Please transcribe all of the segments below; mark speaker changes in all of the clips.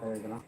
Speaker 1: 还有一个呢。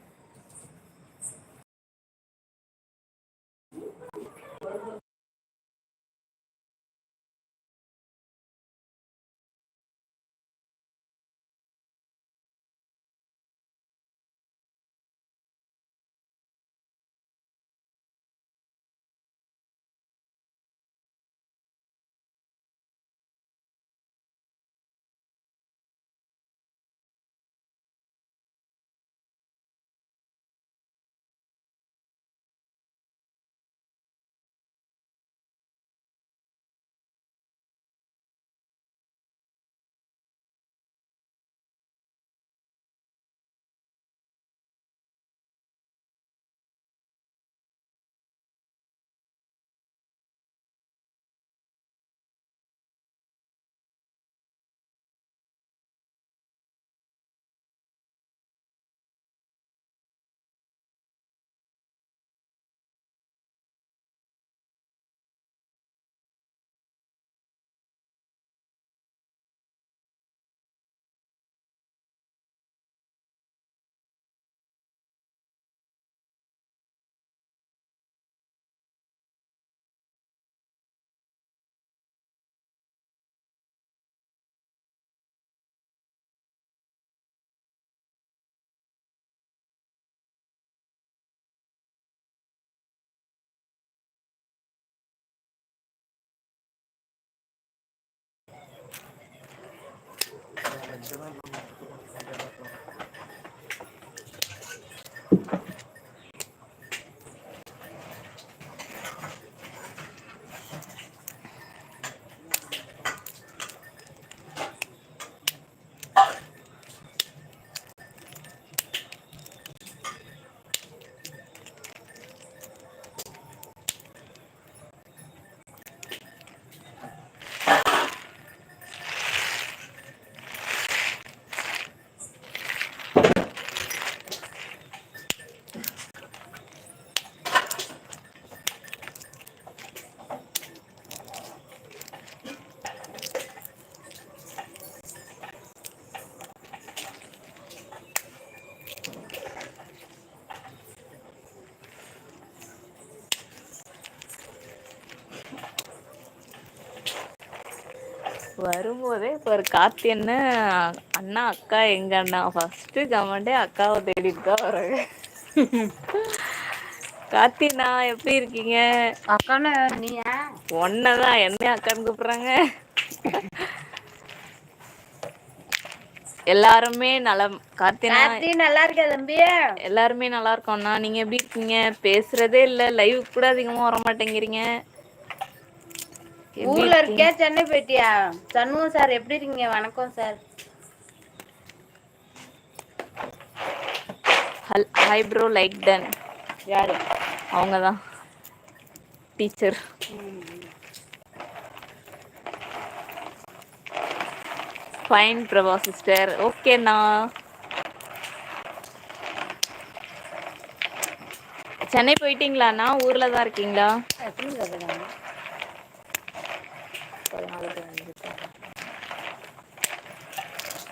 Speaker 1: Thank you. வரும்போதே இப்போ ஒரு காத்து என்ன அண்ணா அக்கா எங்க அண்ணா ஃபர்ஸ்ட் கமெண்டே அக்காவை தேடிட்டு தான் கார்த்தி நான் எப்படி இருக்கீங்க அக்கானா நீ ஒன்னதான் என்ன அக்கான்னு கூப்பிடுறாங்க எல்லாருமே நலம் கார்த்தி நல்லா இருக்கா தம்பி எல்லாருமே நல்லா இருக்கோம்ண்ணா நீங்க எப்படி இருக்கீங்க
Speaker 2: பேசுறதே இல்ல லைவ் கூட அதிகமா வர மாட்டேங்கிறீங்க ஊர்ல இருக்கியா சென்னை போயிட்டியா சண்முகம் சார் எப்படி இருக்கீங்க வணக்கம் சார்
Speaker 1: ஹாய் ப்ரோ லைக் டன் யாரு அவங்க தான் டீச்சர் ஃபைன் பிரபா சிஸ்டர் ஓகேண்ணா சென்னை போயிட்டீங்களாண்ணா ஊரில் தான் இருக்கீங்களா பதினாலுக்கு வந்துட்டாங்க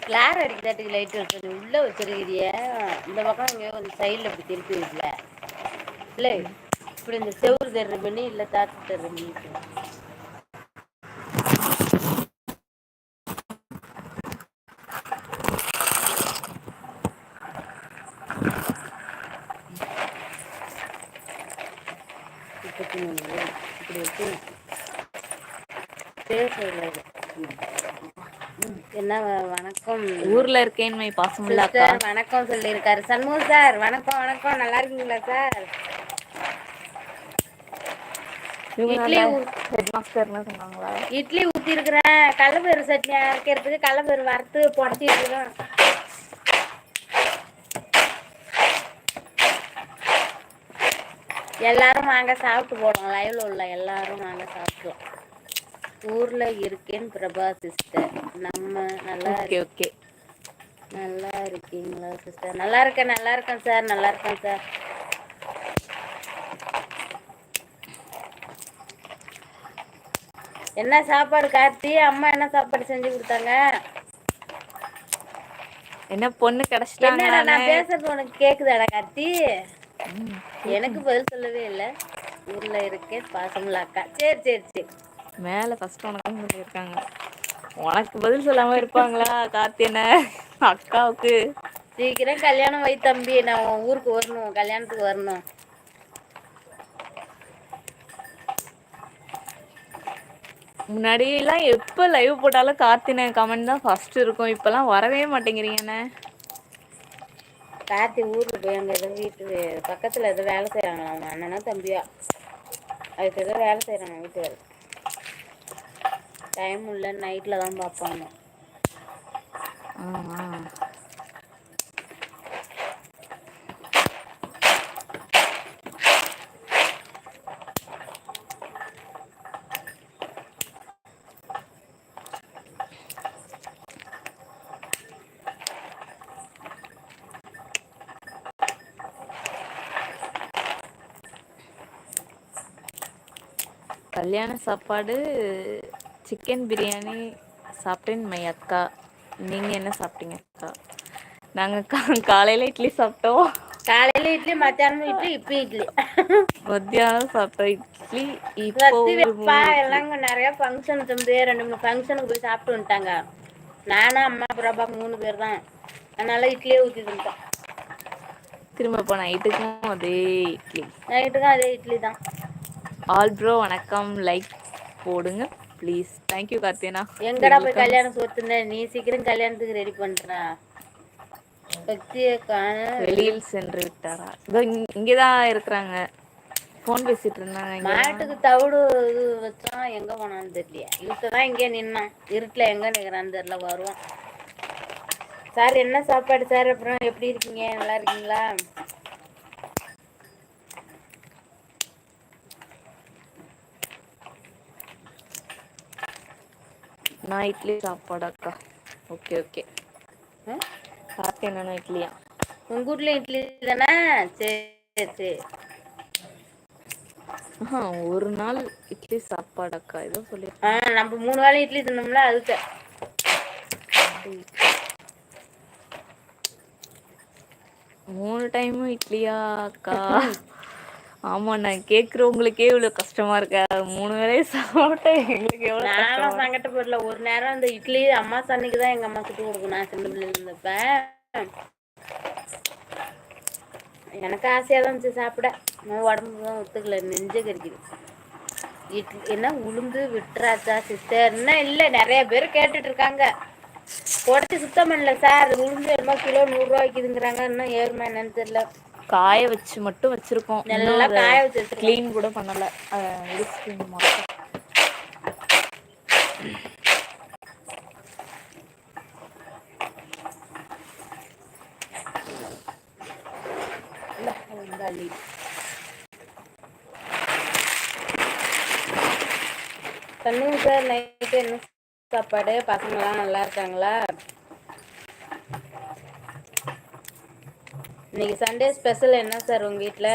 Speaker 1: கிளார் அடிக்கிறதாட்டுக்கு லைட் இருக்குது உள்ளே வச்சிருக்கிறிய இந்த பக்கம் இங்கே கொஞ்சம் சைடில் இப்படி திருப்பி வைக்கல இல்லை இப்படி இந்த செவ்வறு தர்ற பண்ணி இல்லை தாத்து தர்ற பண்ணி
Speaker 2: தான் வணக்கம்
Speaker 1: ஊர்ல இருக்கேன்னு பாசமுள்ள சார் வணக்கம் சொல்லியிருக்காரு சண்முகம் சார் வணக்கம் வணக்கம் நல்லா இருக்கீங்களா சார் இட்லி ஹெட் மாஸ்டர்னு சொன்னாங்களா இட்லி ஊத்தி இருக்கிறேன் கடலப்பயிறு சட்னி அரைக்கிறதுக்கு கடலப்பயிறு வறுத்து புடச்சிட்டு
Speaker 2: இருக்கேன் எல்லாரும் வாங்க சாப்பிட்டு போடுவோம் லைவ்ல உள்ள எல்லாரும் வாங்க சாப்பிட்டுலாம் ஊர்ல இருக்கேன் பிரபா சிஸ்டர் நம்ம நல்லா ஓகே ஓகே நல்லா இருக்கீங்களா சிஸ்டர் நல்லா இருக்கேன் நல்லா இருக்கேன் சார் நல்லா இருக்கேன் சார் என்ன சாப்பாடு கார்த்தி அம்மா என்ன சாப்பாடு செஞ்சு கொடுத்தாங்க
Speaker 1: என்ன பொண்ணு கிடைச்சிட்டாங்க நான் பேசுறது உனக்கு கேக்குதாடா கார்த்தி எனக்கு பதில் சொல்லவே இல்ல ஊர்ல இருக்கேன் பாசம்ல அக்கா சரி சரி சரி மேலே ஃபஸ்ட்டு உனக்கு சொல்லியிருக்காங்க உனக்கு பதில் சொல்லாமல் இருப்பாங்களா
Speaker 2: கார்த்தியனை அக்காவுக்கு சீக்கிரம் கல்யாணம் வை தம்பி நான் உன் ஊருக்கு வரணும் கல்யாணத்துக்கு வரணும்
Speaker 1: முன்னாடியெல்லாம் எப்போ லைவ் போட்டாலும் கார்த்தினை கமெண்ட் தான் ஃபர்ஸ்ட் இருக்கும் இப்போலாம் வரவே மாட்டேங்கிறீங்கண்ணே
Speaker 2: கார்த்தி ஊருக்கு போய் அங்கே எதுவும் வீட்டு பக்கத்தில் எதுவும் வேலை செய்கிறாங்களா அவங்க அண்ணனா தம்பியா அதுக்கு எதுவும் வேலை செய்கிறாங்க வீட்டு வேலை டைம் இல்லை நைட்ல தான் பார்ப்பாங்க
Speaker 1: கல்யாண சாப்பாடு சிக்கன் பிரியாணி சாப்பிட்டேன் மை அக்கா நீங்கள் என்ன சாப்பிட்டீங்க அக்கா நாங்கள் அக்கா காலையில் இட்லி சாப்பிட்டோம்
Speaker 2: காலையில் இட்லி மத்தியானம் இட்லி இப்ப இட்லி மத்தியானம் சாப்பிட்டோம் இட்லி எல்லாம் நிறைய ஃபங்க்ஷன் தம்பி ரெண்டு மூணு ஃபங்க்ஷனுக்கு போய் சாப்பிட்டு வந்துட்டாங்க நானும் அம்மா பிரபா மூணு பேர் தான் அதனால இட்லியே ஊற்றி தந்துட்டோம்
Speaker 1: திரும்ப இப்போ நைட்டுக்கும் அதே இட்லி நைட்டுக்கும் அதே இட்லி தான் ஆல் ப்ரோ வணக்கம் லைக் போடுங்க ப்ளீஸ் யூ கார்த்தியனா எங்கடா போய் கல்யாணம் சோத்துன நீ சீக்கிரம்
Speaker 2: கல்யாணத்துக்கு ரெடி பண்றா வெளியில் சென்று விட்டாரா இதோ
Speaker 1: இங்கதான் இருக்கிறாங்க போன் பேசிட்டு இருந்தாங்க மாட்டுக்கு தவிடு இது வச்சான் எங்க போனான்னு இங்க இப்பதான்
Speaker 2: இங்க நின்னான் இருட்டுல எங்க நிக்கறான் தெரியல வருவான் சார் என்ன சாப்பாடு சார் அப்புறம் எப்படி இருக்கீங்க நல்லா இருக்கீங்களா
Speaker 1: நான் இட்லி சாப்பாடாக்கா ஓகே ஓகே சாப்பிட்டேன் இட்லியா உங்கள் இட்லி தானே சரி சரி ஆ ஒரு நாள் இட்லி சாப்பாடாக்கா இதோ சொல்லி ஆ நம்ம மூணு வேளை இட்லி தின்னோம்ல அதுக்கு மூணு டைமும் இட்லியா அக்கா ஆமா நான் கேட்குறவங்களுக்கே இவ்வளவு கஷ்டமா இருக்கா மூணு வேலையை சாப்பிட்டேன் எங்களுக்கு எவ்வளோ சங்கட்ட சங்கட்டப்படல ஒரு நேரம் இந்த இட்லி அம்மா சன்னைக்கு தான் அம்மா
Speaker 2: சுட்டு கொடுக்கும் நான் சின்ன பிள்ளைல இருந்தப்ப எனக்கு ஆசையா தான் இருந்துச்சு சாப்பிட உடம்பு தான் ஒத்துக்கல நெஞ்ச கறிக்குது இட்லி என்ன உளுந்து விட்டுறாச்சா சிஸ்டர் என்ன நிறைய பேர் கேட்டுட்டு இருக்காங்க உடச்சி சுத்தம் பண்ணல சார் உளுந்து என்ன கிலோ நூறுரூவா விற்கிதுங்கிறாங்க இன்னும் ஏறுமா என்னன்னு தெரியல
Speaker 1: காய வச்சு மட்டும் வச்சிருக்கோம் நல்லா காய வச்சு க்ளீன் கூட பண்ணல ஸ்கிரீன் மட்டும்
Speaker 2: சார் நைட்டு என்ன சாப்பாடு பசங்களாம் நல்லா இருக்காங்களா இன்னைக்கு சண்டே ஸ்பெஷல் என்ன சார் உங்க வீட்ல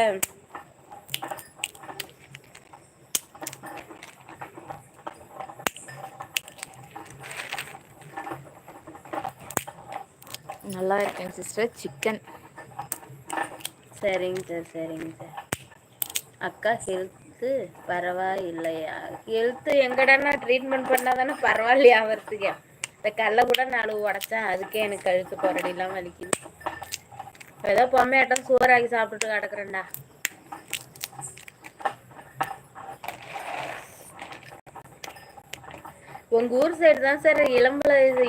Speaker 1: நல்லா இருக்கேன் சிஸ்டர் சிக்கன்
Speaker 2: சரிங்க சார் சரிங்க சார் அக்கா ஹெல்த்து பரவாயில்லையா ஹெல்த்து எங்கடா நான் ட்ரீட்மெண்ட் பண்ணால் தானே பரவாயில்லையா அவர்த்துக்கு இந்த கல்லை கூட நாலு உடச்சேன் அதுக்கே எனக்கு கழுத்து குரடிலாம் வலிக்குது ஏதோ பொம்மையாட்டம் சோறாக்கி சாப்பிட்டுட்டு கிடக்குறேன்டா உங்க ஊர் சைடு தான் சார்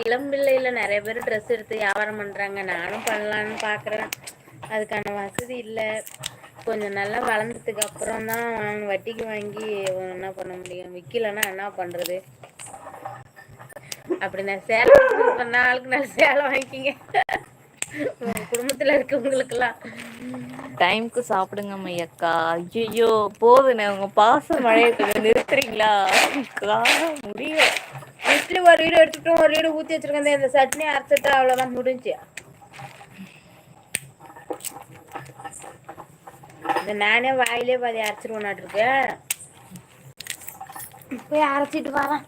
Speaker 2: இளம்பிள்ளை இல்லை நிறைய பேர் ட்ரெஸ் எடுத்து வியாபாரம் பண்ணுறாங்க நானும் பண்ணலான்னு பார்க்குறேன் அதுக்கான வசதி இல்லை கொஞ்சம் நல்லா வளர்ந்ததுக்கு அப்புறம் தான் வட்டிக்கு வாங்கி என்ன பண்ண முடியும் விற்கலன்னா என்ன பண்ணுறது அப்படி நான் சேலை பண்ணால் ஆளுக்கு நான் சேலை வாங்கிக்கிங்க
Speaker 1: குடும்பத்துல எல்லாம் டைம்க்கு சாப்பிடுங்க மையக்கா ஐயோ போதுண்ணே உங்க பாசம் மழையை கொஞ்சம் நிறுத்துறீங்களா
Speaker 2: முடியும் இட்லி ஒரு வீடு எடுத்துட்டோம் ஒரு வீடு ஊத்தி வச்சிருக்கேன் இந்த சட்னி அரைச்சிட்டு அவ்வளவுதான் முடிஞ்சு நானே வாயிலே பாதி அரைச்சிருவேன் இருக்கேன் போய் அரைச்சிட்டு வரேன்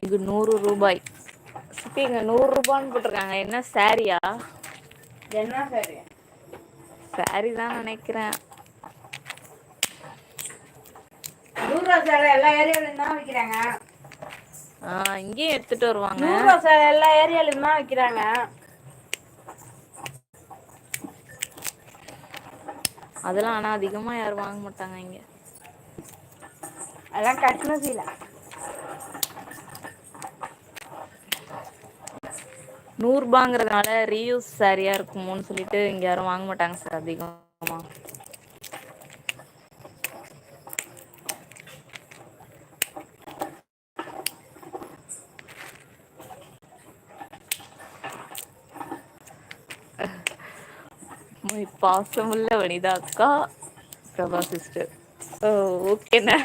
Speaker 1: இது நூறு ரூபாய் இங்க நூறு ரூபான்னு போட்டிருக்காங்க என்ன சாரியா என்ன சாரி சாரி தான் நினைக்கிறேன்
Speaker 2: நூறுரூவா சேலை எல்லா தான் விற்கிறாங்க
Speaker 1: இங்கேயும் எடுத்துட்டு வருவாங்க எல்லா ஏரியாலும் தான் விற்கிறாங்க அதெல்லாம் ஆனா அதிகமா யாரும் வாங்க மாட்டாங்க இங்க அதெல்லாம் கட்டின சீலை நூறுபாங்கிறதுனால ரீயூஸ் சாரியா இருக்குமோன்னு சொல்லிட்டு இங்க யாரும் வாங்க மாட்டாங்க சார் பாசம் பாசமுள்ள வனிதா அக்கா பிரபா சிஸ்டர் ஓ ஓகேண்ணா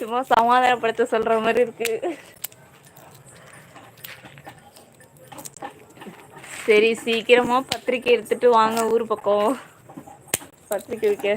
Speaker 1: சும்மா சமாதானப்படுத்த சொல்ற மாதிரி இருக்கு சரி சீக்கிரமாக பத்திரிக்கை எடுத்துகிட்டு வாங்க ஊர் பக்கம் பத்திரிக்கை வைக்க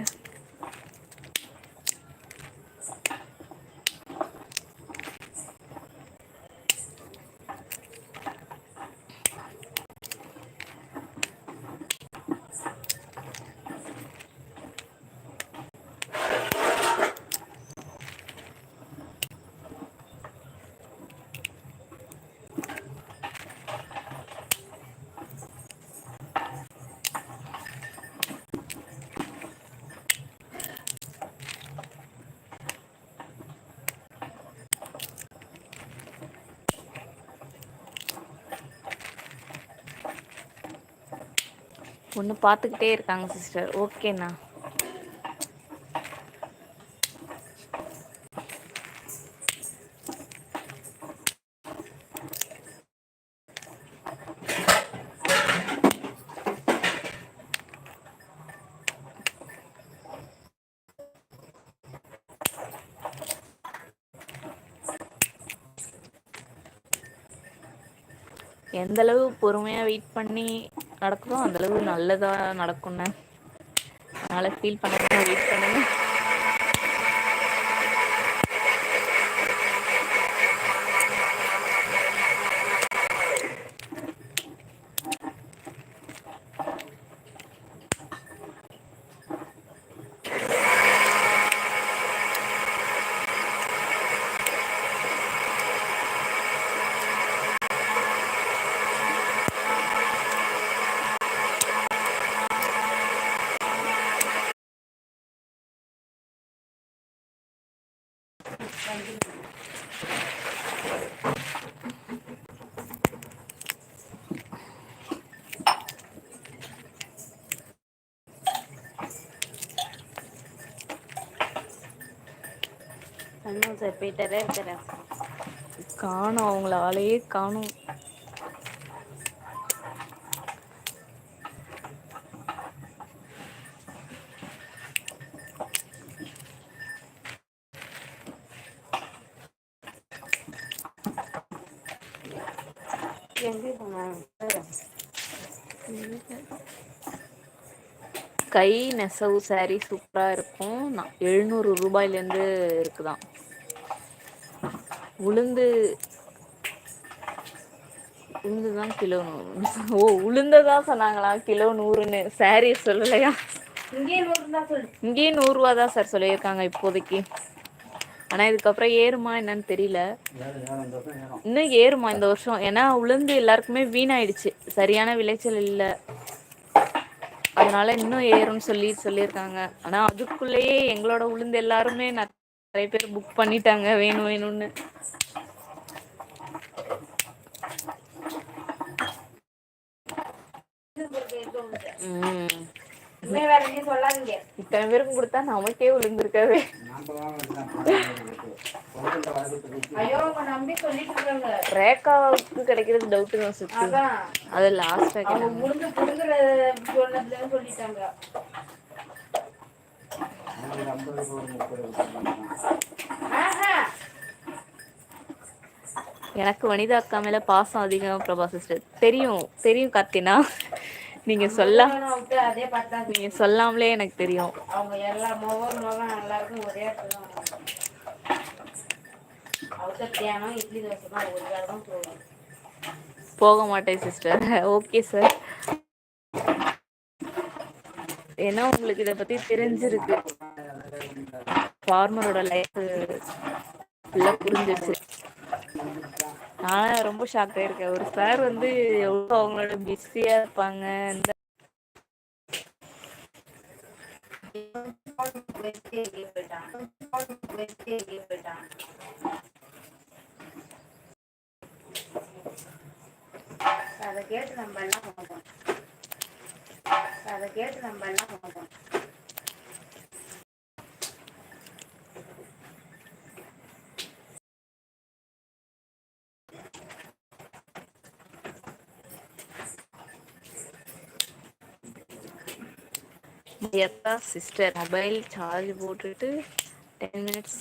Speaker 1: பொண்ணு பார்த்துக்கிட்டே இருக்காங்க சிஸ்டர் ஓகேண்ணா எந்தளவு பொறுமையாக வெயிட் பண்ணி நடக்குதோ அந்தளவு நல்லதாக நடக்கும்ண்ணே அதனால் ஃபீல் பண்ணணும் வெயிட் பண்ணணும்
Speaker 2: சார் போயிட்டாரே இருக்கிறேன் காணும் அவங்கள ஆளையே காணும்
Speaker 1: கை நெசவு சாரீ சூப்பராக இருக்கும் நான் எழுநூறு ரூபாயிலேருந்து இருக்குதான் உளுந்து உளுந்து தான் கிலோ நூறு ஓ உளுந்ததா சொன்னாங்களா கிலோ நூறுன்னு சாரி சொல்லலையா இங்கேயும் நூறுரூவா தான் சார் சொல்லியிருக்காங்க இப்போதைக்கு ஆனா இதுக்கப்புறம் ஏறுமா என்னன்னு தெரியல இன்னும் ஏறுமா இந்த வருஷம் ஏன்னா உளுந்து எல்லாருக்குமே வீணாயிடுச்சு சரியான விளைச்சல் இல்லை அதனால இன்னும் ஏறும்னு சொல்லி சொல்லியிருக்காங்க ஆனால் அதுக்குள்ளேயே எங்களோட உளுந்து எல்லாருமே நிறைய பேர் புக் பண்ணிட்டாங்க வேணும் வேணும்னு
Speaker 2: இத்தனை பேருக்கும் கொடுத்தா நமக்கே விழுந்திருக்காது ரேக்காவுக்கு
Speaker 1: கிடைக்கிறது டவுட் தான் அது லாஸ்ட் சொல்லிட்டாங்க எனக்கு வனிதா அக்கா மேல பாசம் அதிகம் பிரபா சிஸ்டர் தெரியும் தெரியும் கார்த்தினா நீங்க சொல்ல நீங்க சொல்லாமலே எனக்கு தெரியும் போக மாட்டேன் சிஸ்டர் ஓகே சார் ஏன்னா உங்களுக்கு இதை பத்தி தெரிஞ்சிருக்கு ஃபார்மரோட லைஃப் புரிஞ்சிருச்சு நான் ரொம்ப ஷாக் ஆயிருக்கேன் ஒரு சார் வந்து எவ்வளோ அவங்களோட பிஸியா இருப்பாங்க இந்த அதை கேட்டு நம்ம எல்லாம் அதை கேட்டு நம்ம என்ன சிஸ்டர் மொபைல் சார்ஜ் போட்டுட்டு டென் மினிட்ஸ்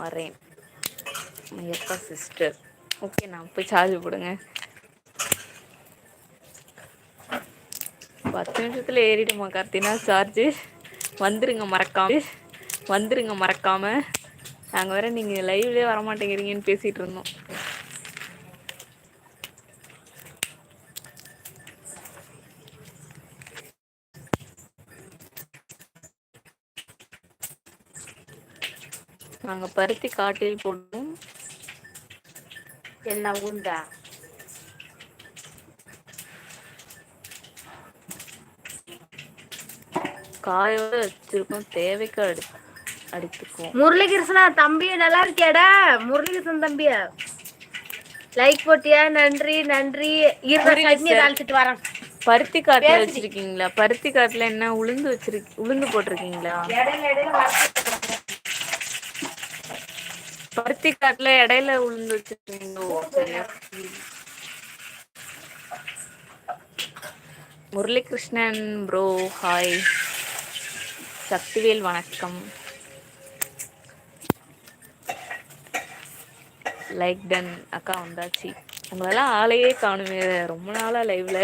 Speaker 1: வரேன் எப்பா சிஸ்டர் ஓகே நான் போய் சார்ஜ் போடுங்க பத்து நிமிஷத்தில் ஏறிடுமா கார்த்தினா சார்ஜு வந்துருங்க மறக்காம வந்துருங்க மறக்காமல் நாங்கள் வேற நீங்கள் லைவ்லேயே வரமாட்டேங்கிறீங்கன்னு பேசிகிட்டு இருந்தோம் நாங்கள் பருத்தி காட்டில் போட்டோம்
Speaker 2: என்ன உண்டா
Speaker 1: காயோட வச்சிருக்கோம் தேவைக்கு அடி
Speaker 2: அடித்துக்குவோம் முரளிகிருஷ்ணா தம்பி நல்லா இருக்கியாடா முரளிகிருஷ்ணன் தம்பிய லைக் போட்டியா நன்றி நன்றி தாளிச்சிட்டு
Speaker 1: வரேன் பருத்தி காட்டுல வச்சிருக்கீங்களா பருத்தி காட்டுல என்ன உளுந்து வச்சிருக்கீங்க உளுந்து போட்டிருக்கீங்களா பருத்தி காட்டுல இடையில உளுந்து வச்சிருக்கீங்களோ முரளிகிருஷ்ணன் ப்ரோ ஹாய் சக்திவேல் வணக்கம் லைக் டன் அக்கா வந்தாச்சு உங்களெல்லாம் ஆளையே காணுமே ரொம்ப நாளா லைவ்ல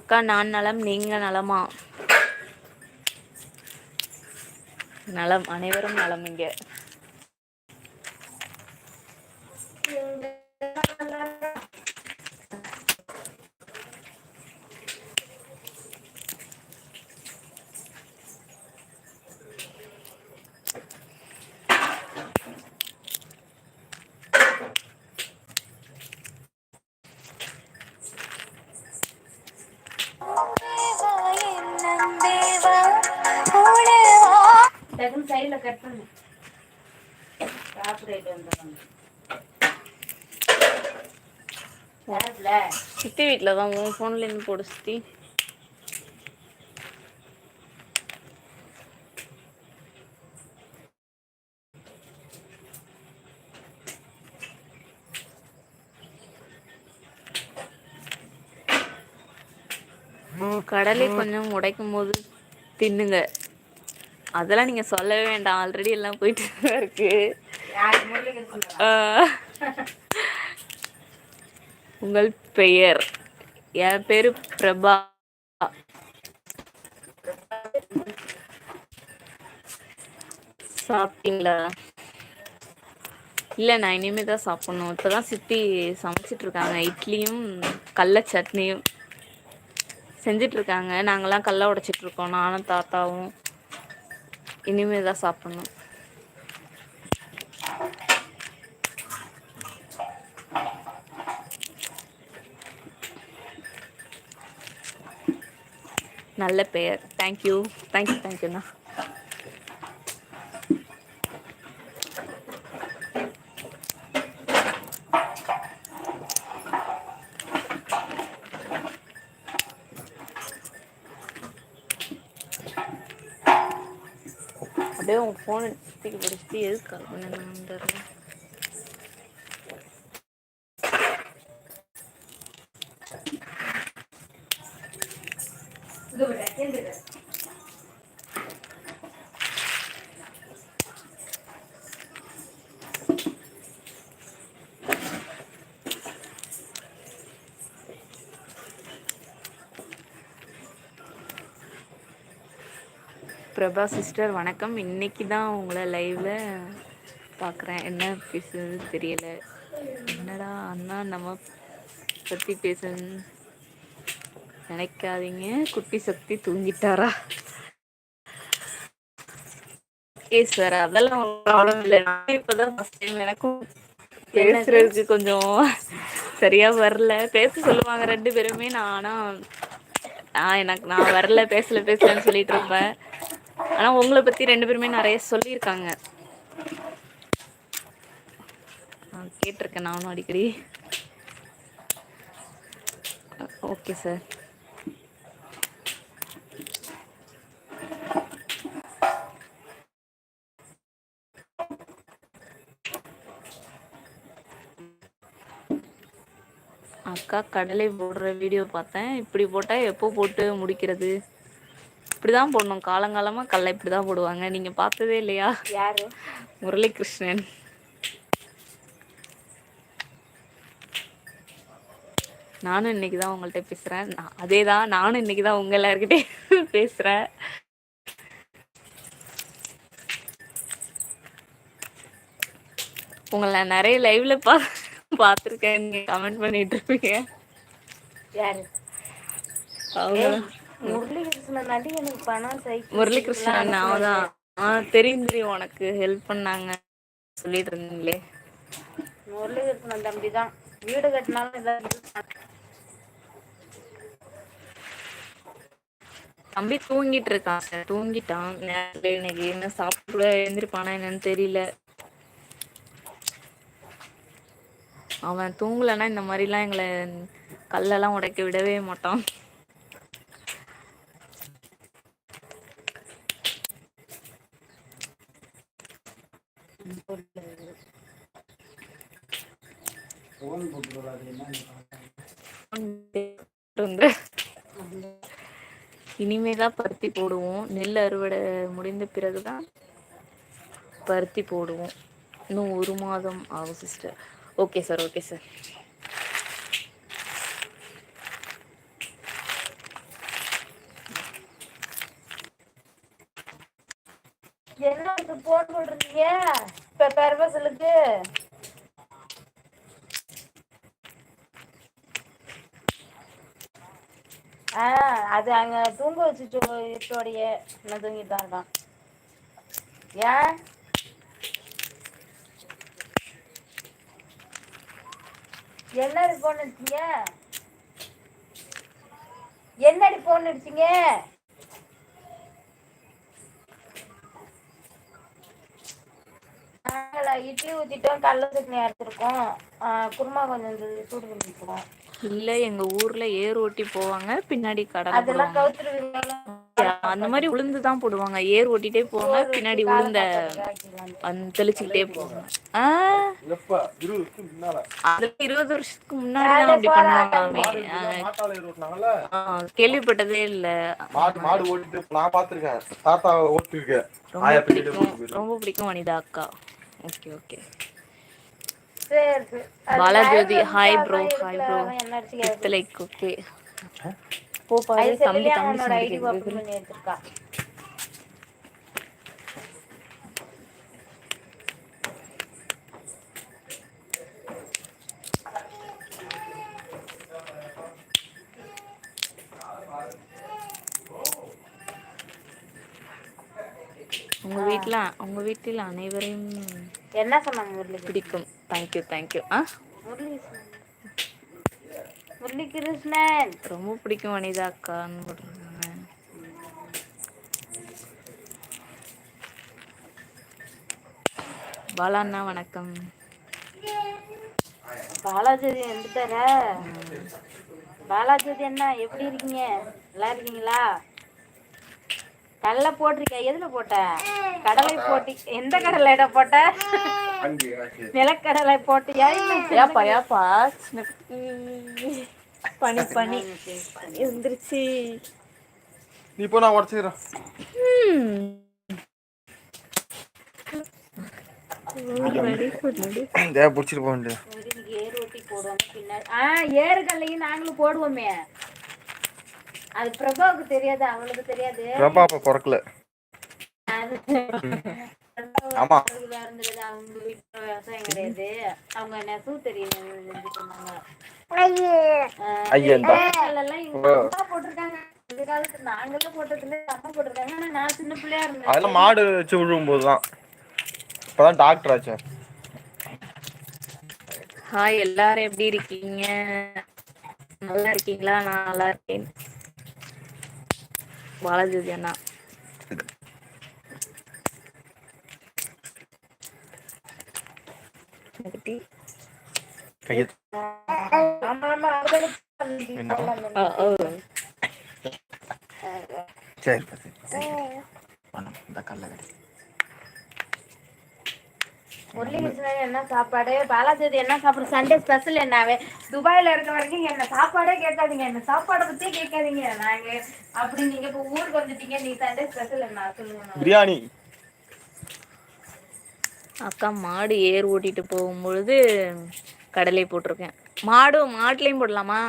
Speaker 1: அக்கா நான் நலம் நீங்க நலமா நலம் அனைவரும் நலம் இங்கே
Speaker 2: சித்தி வீட்டில் தான் உன் ஃபோனில் இருந்து போடு சித்தி
Speaker 1: கடலை கொஞ்சம் உடைக்கும் போது தின்னுங்க அதெல்லாம் நீங்க சொல்லவே வேண்டாம் ஆல்ரெடி எல்லாம் போயிட்டு இருக்கு உங்கள் பெயர் என் பேரு பிரபா சாப்பிட்டீங்களா இல்லை நான் இனிமேல் தான் சாப்பிட்ணும் இப்போ தான் சித்தி சமைச்சிட்ருக்காங்க இட்லியும் கடல சட்னியும் செஞ்சிட்ருக்காங்க நாங்களாம் கடல உடைச்சிட்ருக்கோம் நானும் தாத்தாவும் இனிமேல் தான் சாப்பிட்ணும் நல்ல பெயர் தேங்க்யூ தேங்க்யூ தேங்க்யூண்ணா அப்படியே உங்கள் ஃபோன் படத்துக்கு படிச்சுட்டு எதுக்கு கால் பண்ணேன் நான் தெரில பிரபா சிஸ்டர் வணக்கம் இன்னைக்கு தான் உங்களை லைவ்ல பார்க்குறேன் என்ன பேசுறது தெரியல என்னடா அண்ணா நம்ம பற்றி பேச நினைக்காதீங்க குட்டி சக்தி தூங்கிட்டாரா ஏ சார் அதெல்லாம் ப்ராப்ளம் இல்லை நான் இப்போதான் ஃபர்ஸ்ட் டைம் எனக்கும் பேசுறதுக்கு கொஞ்சம் சரியா வரல பேச சொல்லுவாங்க ரெண்டு பேருமே நான் ஆனால் ஆஹ் எனக்கு நான் வரல பேசல பேசலன்னு சொல்லிட்டு இருப்பேன் ஆனால் உங்களை பற்றி ரெண்டு பேருமே நிறைய சொல்லியிருக்காங்க கேட்டிருக்கேன் நானும் அடிக்கடி ஓகே சார் அக்கா கடலை போடுற வீடியோ பார்த்தேன் இப்படி போட்டால் எப்போ போட்டு முடிக்கிறது இப்படிதான் போடணும் காலங்காலமா கல்லை இப்படிதான் போடுவாங்க நீங்க பார்த்ததே இல்லையா யாரு முரளிகிருஷ்ணன் நானும் இன்னைக்கு தான் உங்கள்கிட்ட பேசுறேன் அதே தான் நானும் இன்னைக்கு தான் உங்கள் எல்லாருக்கிட்டே பேசுறேன் உங்களை நிறைய லைவ்ல பா பாத்துருக்கேன் நீங்க கமெண்ட் பண்ணிட்டு இருப்பீங்க யாரு அவங்க முரளிகிருஷ்ணன் அடி எனக்கு பணம் முரளிகிருஷ்ணன் அவன் தான் ஆ தெரியும் தெரியும் உனக்கு ஹெல்ப் பண்ணாங்க சொல்லிட்டு இருந்தீங்களே முரளிகிருஷ்ணன் தம்பி தான் வீடு கட்டினாலும் தம்பி தூங்கிட்டு இருக்கான் தூங்கிட்டான் இன்னைக்கு என்ன சாப்பிட எழுந்திருப்பானா என்னன்னு தெரியல அவன் தூங்கலைன்னா இந்த மாதிரிலாம் எங்களை கல்லெல்லாம் உடைக்க விடவே மாட்டான் தனித்தனிலாம் பருத்தி போடுவோம் நெல் அறுவடை முடிந்த பிறகு தான் பருத்தி போடுவோம் இன்னும் ஒரு மாதம் ஆகும் sister okay sir okay sir
Speaker 2: என்ன போட்டு விட்டுருக்கீங்க இப்போ பெர்பசலுக்கு ஆ அது அங்க தூங்க வச்சுட்டோடைய நான் தூங்கிட்டு தான் இருக்கான் ஏன் என்னடி போன் அடிச்சீங்க என்னடி போன் அடிச்சீங்க நாங்களா இட்லி ஊத்திட்டோம் கடல சட்னி அரைச்சிருக்கோம் குருமா கொஞ்சம் சூடு பண்ணிருக்கோம்
Speaker 1: இல்ல எங்க ஊர்ல ஏர் ஓட்டி போவாங்க பின்னாடி கடலை போடுவாங்க அந்த மாதிரி உளுந்து தான் போடுவாங்க ஏர் ஓட்டிட்டே போவாங்க பின்னாடி உளுந்த தெளிச்சுக்கிட்டே போவாங்க அதுல இருபது வருஷத்துக்கு முன்னாடி தான் அப்படி பண்ணுவாங்க கேள்விப்பட்டதே இல்ல ரொம்ப பிடிக்கும் வனிதா அக்கா okay okay Balajothi hi bro hi bro பித்தளை ஓகே போ பாரு தம்பி தம்பி உங்க வீட்டுல உங்க வீட்டில் அனைவரையும் என்ன சொன்னாங்க பிடிக்கும் தேங்க்யூ தேங்க்யூ ஆ முரளி
Speaker 2: முரளிகிருஷ்ணன் ரொம்ப பிடிக்கும் வனிதா அக்கான்னு போட்டுருந்தாங்க
Speaker 1: பாலா அண்ணா வணக்கம்
Speaker 2: பாலாஜதி வந்துட்டாரா பாலாஜதி அண்ணா எப்படி இருக்கீங்க நல்லா இருக்கீங்களா கடலை போட்டிருக்க எதுல போட்ட கடலை போட்டி எந்த கடலை இடம் போட்ட நிலக்கடலை போட்டியா ஏப்பா ஏப்பா
Speaker 3: பனி பனி இருந்துருச்சு நீ போ நான் உடச்சிக்கிறேன்
Speaker 2: ஏர் ஒட்டி போடுவோம் பின்னாடி ஆ ஏறு கல்லையும் நாங்களும் போடுவோமே அது பிரபாவுக்கு தெரியாது அவனுக்கு தெரியாது பிரபா அப்ப பிறக்கல ஆமா அவங்க வீட்டுல கிடையாது அவங்க நெசவு தெரியும்
Speaker 3: அம்மா போட்டிருக்காங்க ஆனா நான் சின்ன பிள்ளையா இருந்தேன் மாடு வச்சு
Speaker 1: எல்லாரும் எப்படி இருக்கீங்க நல்லா இருக்கீங்களா நான் நல்லா இருக்கேன் బాలాజీ అన్న ఒకటి சரி
Speaker 2: என்ன சாப்பாடு என்ன சண்டே ஸ்பெஷல் வரைக்கும் சாப்பாடே கேட்காதீங்க சாப்பாடை கேட்காதீங்க நீங்க இப்போ ஊருக்கு வந்துட்டீங்க நீ சண்டே ஸ்பெஷல் என்ன சொல்லுங்க பிரியாணி
Speaker 1: அக்கா மாடு ஏர் ஓட்டிட்டு போகும்பொழுது கடலை போட்டிருக்கேன் மாடு மாட்டுலயும் போடலாமா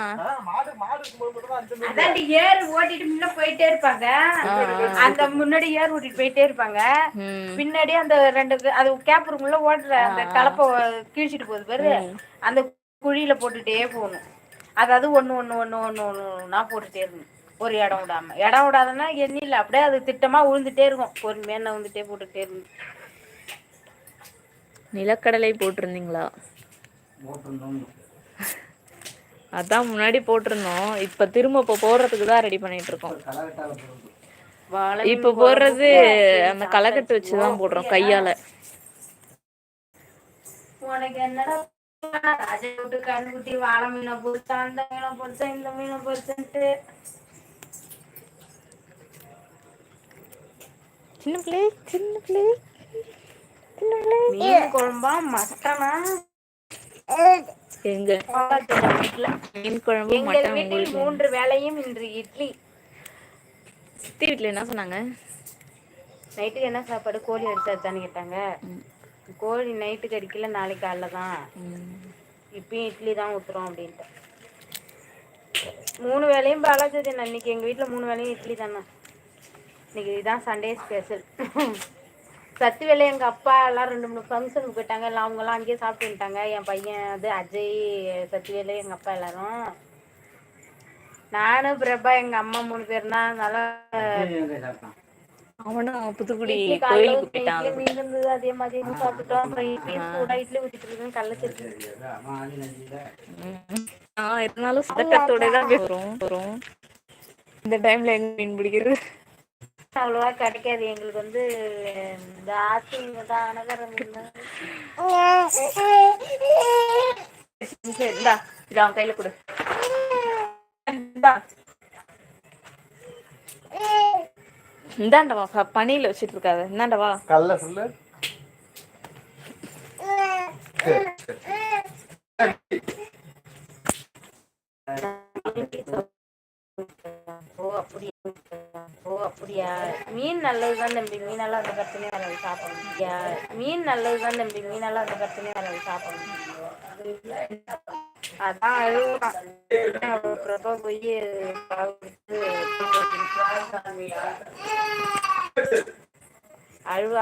Speaker 2: அதாண்டி ஏர் ஓட்டிட்டு முன்ன போயிட்டே இருப்பாங்க அந்த முன்னாடி ஏர் ஓட்டிட்டு போயிட்டே இருப்பாங்க பின்னாடி அந்த ரெண்டு அது கேப்பருக்குள்ள ஓடுற அந்த கலப்பை கிழிச்சிட்டு போகுது பாரு அந்த குழியில போட்டுட்டே போகணும் அதாவது ஒண்ணு ஒண்ணு ஒண்ணு ஒண்ணு ஒண்ணு ஒன்னா போட்டுட்டே இருக்கணும் ஒரு இடம் விடாம இடம் என்ன எண்ணில அப்படியே அது திட்டமா விழுந்துட்டே இருக்கும் ஒரு மேல விழுந்துட்டே போட்டுட்டே இருக்கும்
Speaker 1: நிலக்கடலை போட்டிருந்தீங்களா போட்டிருந்தோம் அதான் முன்னாடி போட்டிருந்தோம் இப்ப திரும்ப இப்ப போடுறதுக்கு தான் ரெடி பண்ணிட்டு இருக்கோம் இப்போ போடுறது அந்த களைக்கட்டு வச்சுதான் போடுறோம் கையால உனக்கு என்னடா வாழை மீனை அந்த மீனை இந்த குழம்பா மட்டனா எங்க வீட்டில் மூன்று வேலையும் இன்று இட்லி சித்தி வீட்டில் என்ன சொன்னாங்க
Speaker 2: நைட்டுக்கு என்ன சாப்பாடு கோழி எடுத்து கேட்டாங்க கோழி நைட்டுக்கு அடிக்கல நாளைக்கு காலைல தான் இப்பயும் இட்லி தான் ஊத்துறோம் அப்படின்ட்டு மூணு வேலையும் பாலாஜதி அன்னைக்கு எங்க வீட்டுல மூணு வேலையும் இட்லி தானே இன்னைக்கு இதுதான் சண்டே ஸ்பெஷல் வேலை எங்கள் அப்பா எல்லாம் ரெண்டு மூணு ஃபங்க்ஷனுக்கு போயிட்டாங்க எல்லாம் அவங்கெல்லாம் அங்கேயே சாப்பிட்டுட்டாங்க என் பையன் அது அஜய் வேலை எங்கள் அப்பா எல்லாரும் நானும் பிரபா எங்கள் அம்மா மூணு பேர் தான் நல்லா அவனும் இருந்தது அதே மாதிரி
Speaker 1: சாப்பிட்டோம் அப்புறம் இட்லி சூடா இட்லி கல்ல சேர்த்து இருந்தாலும் தான் இந்த டைம்ல எங்க மீன் பிடிக்கிறது
Speaker 2: அவ்வளவா கிடைக்காது எங்களுக்கு வந்து இந்த ஆசிங்க தான் அனகரம் இந்தா இது அவன் கையில் கொடு
Speaker 1: இந்தாண்டவா பனியில வச்சிட்டு இருக்காத இந்தாண்டவா கல்ல சொல்லு
Speaker 2: மீன் நல்லது தான் தம்பி மீனெல்லாம் அந்த கருத்துமே வராது சாப்பிடணும் மீன் நல்லது தான் தம்பி மீனெல்லாம் அந்த கருத்துமே வராது சாப்பிடணும் அதான் போய் அழுவ